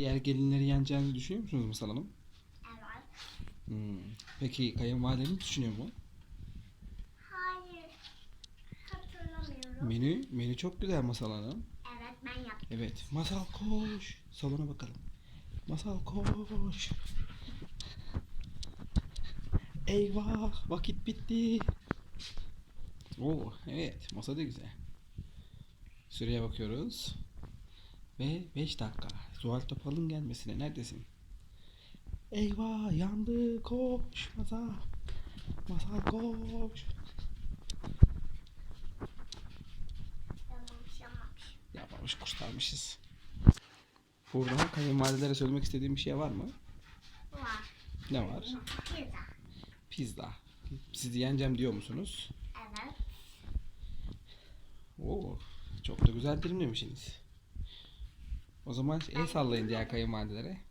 Diğer gelinleri yeneceğini düşünüyor musunuz Masal Hanım? Evet. Hmm. Peki kayınvalideniz düşünüyor mu? Hayır. Hatırlamıyorum. Menü, menü çok güzel Masal Hanım. Evet ben yaptım. Evet. Masal koş. Salona bakalım. Masal koş. Eyvah vakit bitti. Oo evet masa da güzel. Süreye bakıyoruz. Ve 5 dakika. Zuhal Topal'ın gelmesine neredesin? Eyvah yandı koş masal. Masal koş. Yanlış yapmamış. Yapmamış kurtarmışız. Buradan kayınvalidelere söylemek istediğim bir şey var mı? Var. Ne var? Pizza. Pizza. Sizi yeneceğim diyor musunuz? Evet. Oo, çok da güzel dilimlemişsiniz. O zaman el sallayın diğer kayınvalidelere.